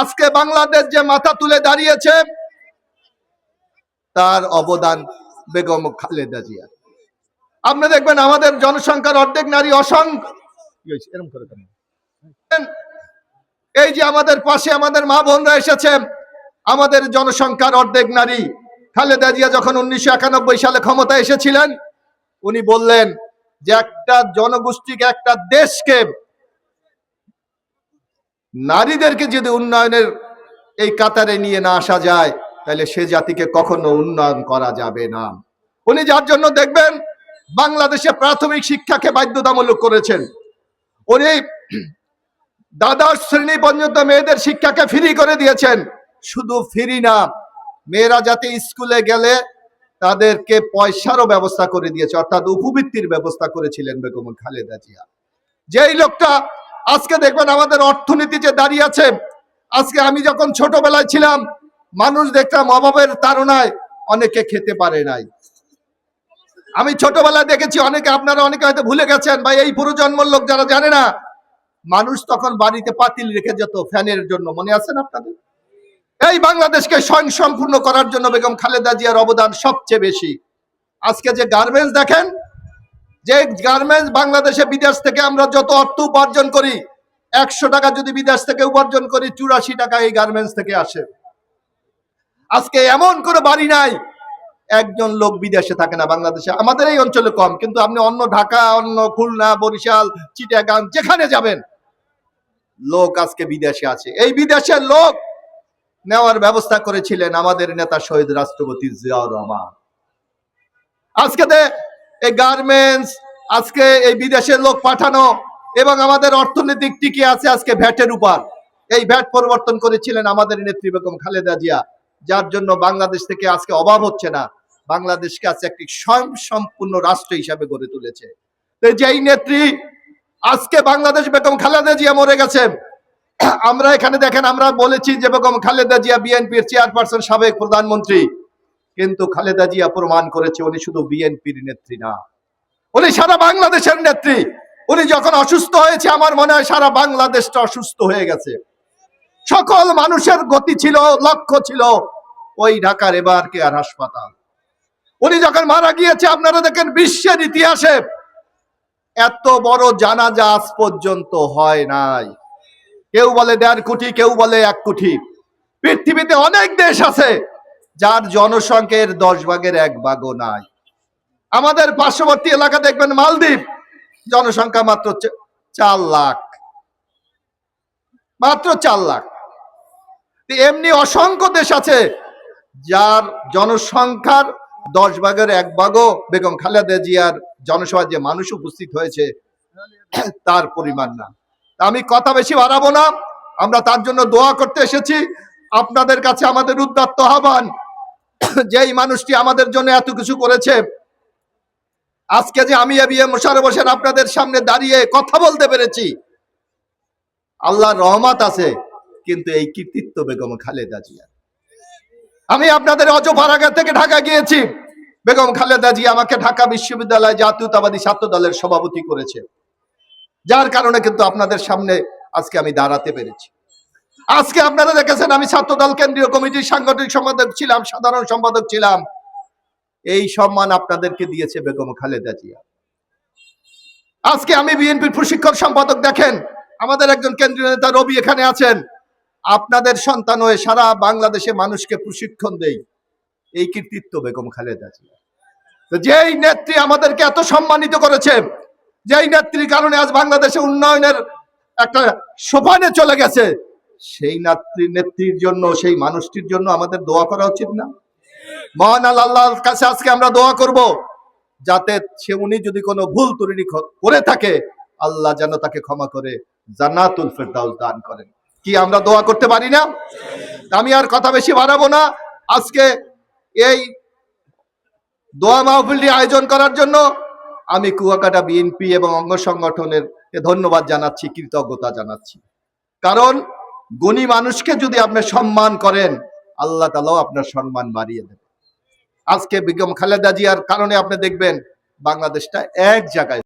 আজকে বাংলাদেশ যে মাথা তুলে দাঁড়িয়েছে তার অবদান বেগম খালেদা জিয়া। আপনি দেখবেন আমাদের জনসংখ্যার অর্ধেক নারী অসংখ্য? এরম করে এই যে আমাদের পাশে আমাদের মা বোনরা এসেছে আমাদের জনসংখ্যার অর্ধেক নারী। খালেদা জিয়া যখন উনিশশো একানব্বই সালে ক্ষমতায় এসেছিলেন উনি বললেন যে একটা জনগোষ্ঠীকে একটা দেশকে নারীদেরকে যদি উন্নয়নের এই কাতারে নিয়ে না আসা যায়, তাহলে সে জাতিকে কখনো উন্নয়ন করা যাবে না। উনি যার জন্য দেখবেন, বাংলাদেশে প্রাথমিক শিক্ষাকে বাধ্যতামূলক করেছেন। উনি দ্বাদশ শ্রেণি পর্যন্ত মেয়েদের শিক্ষাকে ফ্রি করে দিয়েছেন। শুধু ফ্রি না, মেয়েরা যাতে স্কুলে গেলে তাদেরকে পয়সারও ব্যবস্থা করে দিয়েছে, অর্থাৎ উপবৃত্তির ব্যবস্থা করেছিলেন বেগম খালেদা জিয়া। যেই লোকটা আজকে দেখবেন আমাদের অর্থনীতি যে দাঁড়িয়ে আছে, আজকে আমি যখন ছোটবেলায় ছিলাম, মানুষ দেখতাম অভাবের তাড়নায় অনেকে খেতে পারে নাই। আমি ছোটবেলায় দেখেছি অনেকে, আপনারা অনেকে হয়তো ভুলে গেছেন বা এই পুরোজন্মর লোক যারা জানে না, মানুষ তখন বাড়িতে পাতিল রেখে যেত ফ্যানের জন্য, মনে আছেন আপনাদের? এই বাংলাদেশকে স্বয়ং সম্পূর্ণ করার জন্য বেগম খালেদা জিয়ার অবদান সবচেয়ে বেশি। আজকে যে গার্মেন্টস দেখেন যে গার্মেন্টস বাংলাদেশে বিদেশ থেকে আমরা যত অর্থ উপার্জন করি, একশো টাকা যদি বিদেশ থেকে উপার্জন করি, চুরাশি টাকা এই গার্মেন্টস থেকে আসে। আজকে এমন কোনো বাড়ি নাই, একজন লোক বিদেশে থাকে না বাংলাদেশে। আমাদের এই অঞ্চলে কম, কিন্তু আপনি অন্য ঢাকা, অন্য খুলনা, বরিশাল, চিটাগাং, যেখানে যাবেন, লোক আজকে বিদেশে আছে। এই বিদেশের লোক নেওয়ার ব্যবস্থা করেছিলেন আমাদের নেতা শহীদ রাষ্ট্রপতি জিয়াউর রহমান। আজকে এই গার্মেন্টস আজকে এই বিদেশের লোক পাঠানো এবং আমাদের অর্থনৈতিক টিকে আছে আজকে ভ্যাটের উপর। এই ভ্যাট পরিবর্তন করেছিলেন আমাদের নেত্রী বেগম খালেদা জিয়া, যার জন্য বাংলাদেশ থেকে আজকে অভাব হচ্ছে না। বাংলাদেশকে আজকে একটি স্বয়ং সম্পূর্ণ রাষ্ট্র হিসাবে গড়ে তুলেছে। যেই নেত্রী আজকে বাংলাদেশ বেগম খালেদা জিয়া মরে গেছে আমরা এখানে দেখেন আমরা বলেছি যে বেগম খালেদা জিয়া বিএনপির চেয়ারপারসন, সাবেক প্রধানমন্ত্রী। কিন্তু খালেদা জিয়া প্রমাণ করেছে, উনি শুধু বিএনপির নেত্রী না। উনি সারা বাংলাদেশের নেত্রী। উনি যখন অসুস্থ হয়েছে, আমার মনে হয় সারা বাংলাদেশটা অসুস্থ হয়ে গেছে। সকল মানুষের গতি ছিল, লক্ষ্য ছিল, ওই ঢাকার এবার কেয়ার হাসপাতাল। উনি যখন মারা গিয়েছে, আপনারা দেখেন বিশ্বের ইতিহাসে এত বড় জানাজা আজ পর্যন্ত হয় নাই। কেউ বলে দেড় কোটি, কেউ বলে এক কোটি। পৃথিবীতে অনেক দেশ আছে যার জনসংখ্যের দশ ভাগের এক ভাগও নাই। আমাদের পার্শ্ববর্তী এলাকা দেখবেন মালদ্বীপ, জনসংখ্যা মাত্র চার লাখ। মাত্র চার লাখ। এমনি অসংখ্য দেশ আছে যার জনসংখ্যার দশ ভাগের এক ভাগও বেগম খালেদা জিয়ার জনসভায় যে মানুষ উপস্থিত হয়েছে, তার পরিমাণ না। আমি কথা বেশি বাড়াবো না, আমরা তার জন্য দোয়া করতে এসেছি। আপনাদের কাছে আমাদের উদ্যত্ত আহ্বান যেই মানুষটি আমাদের জন্য এত কিছু করেছে, আজকে যে আমি মোশারফ হোসেন আপনাদের সামনে দাঁড়িয়ে কথা বলতে পেরেছি, আল্লাহর রহমত আছে, কিন্তু এই কৃতিত্ব বেগম খালেদা জিয়া। আমি আপনাদের অজপাড়াগা থেকে ঢাকা গিয়েছি, বেগম খালেদা জিয়া আমাকে ঢাকা বিশ্ববিদ্যালয় জাতীয়তাবাদী ছাত্র দলের সভাপতি করেছে। যার কারণে কিন্তু আপনাদের সামনে আজকে আমি দাঁড়াতে পেরেছি। আজকে আপনারা দেখেছেন, আমি ছাত্রদল কেন্দ্রীয় কমিটির সাংগঠনিক সম্পাদক ছিলাম, সাধারণ সম্পাদক ছিলাম। এই সম্মান আপনাদেরকে দিয়েছে বেগম খালেদা জিয়া। আজকে আমি বিএনপির প্রশিক্ষণ সম্পাদক দেখেন, আমাদের একজন কেন্দ্রীয় নেতা রবি এখানে আছেন। আপনাদের সন্তান হয়ে সারা বাংলাদেশে মানুষকে প্রশিক্ষণ দেই। এই কৃতিত্ব বেগম খালেদা জিয়া। তো যেই নেত্রী আমাদেরকে এত সম্মানিত করেছে, যেই নেত্রীর কারণে আজ বাংলাদেশে উন্নয়নের একটা সোপানে চলে গেছে সেই নেত্রী নেত্রীর জন্য, সেই মানুষটির জন্য আমাদের দোয়া করা উচিত না। মহান আল্লাহর কাছে আজকে আমরা দোয়া করব, যাতে সে, উনি যদি কোনো ভুল ত্রুটি করে থাকে, আল্লাহ যেন তাকে ক্ষমা করে, জান্নাতুল ফেরদাউস দান করেন। কি আমরা দোয়া করতে পারি না? আমি আর কথা বেশি বাড়াবো না। আজকে এই দোয়া মাহফিলটি আয়োজন করার জন্য আমি কুয়াকাটা বিএনপি এবং অঙ্গ সংগঠনের ধন্যবাদ জানাচ্ছি, কৃতজ্ঞতা জানাচ্ছি। কারণ গুণী মানুষকে যদি আপনি সম্মান করেন, আল্লাহ তালাও আপনার সম্মান বাড়িয়ে দেবে। আজকে বেগম খালেদা জিয়ার কারণে আপনি দেখবেন, বাংলাদেশটা এক জায়গায়